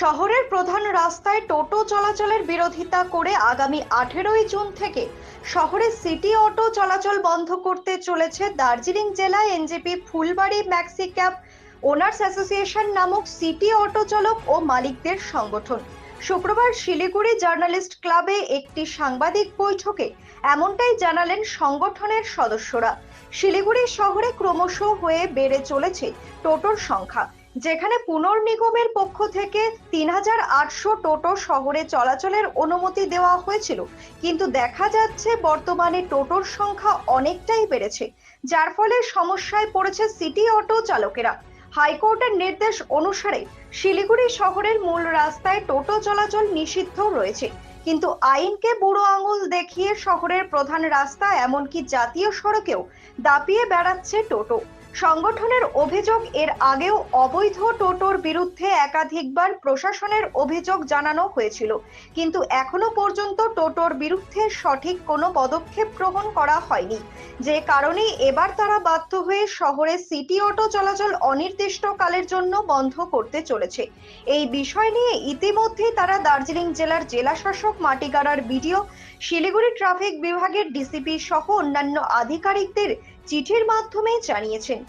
শহরের প্রধান রাস্তায় টোটো চলাচলের বিরোধিতা করে আগামী আঠেরোই জুন থেকে শহরে সিটি অটো চলাচল বন্ধ করতে চলেছে দার্জিলিং জেলা NJP Phulbari maxi cab owners association নামক সিটি অটো চালক ও মালিকদের সংগঠন। শুক্রবার শিলিগুড়ি জার্নালিস্ট ক্লাবে একটি সাংবাদিক বৈঠকে এমনটাই জানালেন সংগঠনের সদস্যরা। শিলিগুড়ি শহরে ক্রমশ হয়ে বেড়ে চলেছে টোটোর সংখ্যা। যেখানে পুনর্নিগমের পক্ষ থেকে তিন হাজার আটশো টোটো শহরে চলাচলের অনুমতি দেওয়া হয়েছিল। কিন্তু দেখা যাচ্ছে বর্তমানে টোটোর সংখ্যা অনেকটাই বেড়েছে, যার ফলে সমস্যায় পড়েছে সিটি অটো চালকেরা। হাইকোর্টের নির্দেশ অনুসারে শিলিগুড়ি শহরের মূল রাস্তায় টোটো চলাচল নিষিদ্ধ রয়েছে। কিন্তু আইনকে বুড়ো আঙুল দেখিয়ে শহরের প্রধান রাস্তা, এমনকি জাতীয় সড়কেও, দাপিয়ে বেড়াচ্ছে টোটো। সংগঠনের অভিযোগ এর আগেও অবৈধ টোটোর বিরুদ্ধে একাধিকবার প্রশাসনের অভিযোগ জানানো হয়েছিল। কিন্তু এখনও পর্যন্ত টোটোর বিরুদ্ধে সঠিক কোনো পদক্ষেপ গ্রহণ করা হয়নি। যে কারণে এবার তারা বাধ্য হয়ে শহরে সিটি অটো চলাচল অনির্দিষ্টকালের জন্য বন্ধ করতে চলেছে। এই বিষয় নিয়ে ইতিমধ্যেই তারা দার্জিলিং জেলার জেলাশাসক মাটিগাড়ার বিডিও, শিলিগুড়ি ট্রাফিক বিভাগের ডিসিপি সহ অন্যান্য আধিকারিকদের চিঠির মাধ্যমে জানিয়েছেন।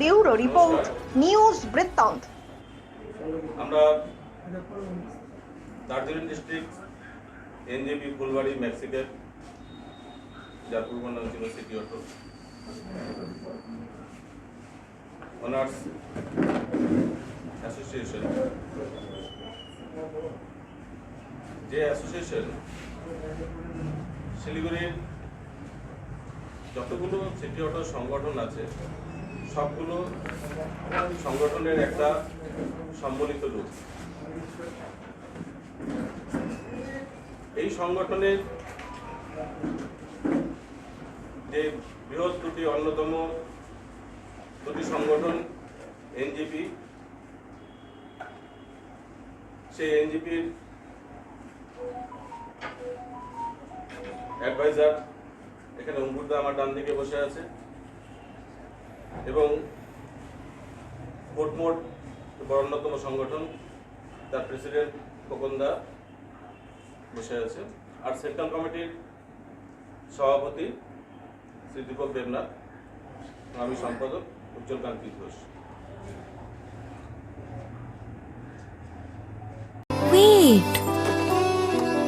ব্যুরো রিপোর্ট, নিউজ বৃত্তান্ত। আমরা দার্জিলিং ডিস্ট্রিক্ট, এনজেপি, ফুলবাড়ি, মেক্সিকের, যার পূর্ব নাম ছিল সিটি অটো। Owners association. যে অ্যাসোসিয়েশন, শিলিগুড়ির যতগুলো সিটি অটো সংগঠন আছে, সবগুলো সংগঠনের একটা সম্মিলিত রূপ এই সংগঠনের যে বৃহৎ দুটি, অন্যতম দুটি সংগঠন, এনজিপি, সেই এনজিপির অ্যাডভাইজার এখানে অঙ্কুরদা আমার ডান দিকে বসে আছে। এবং কোটমোট বড় অন্যতম সংগঠন, তার প্রেসিডেন্ট খোকনদা বসে আছে। আর সেন্ট্রাল কমিটির সভাপতি শ্রী দীপক দেবনাথ, আমি সম্পাদক উজ্জ্বল কান্তি ঘোষ। Wait.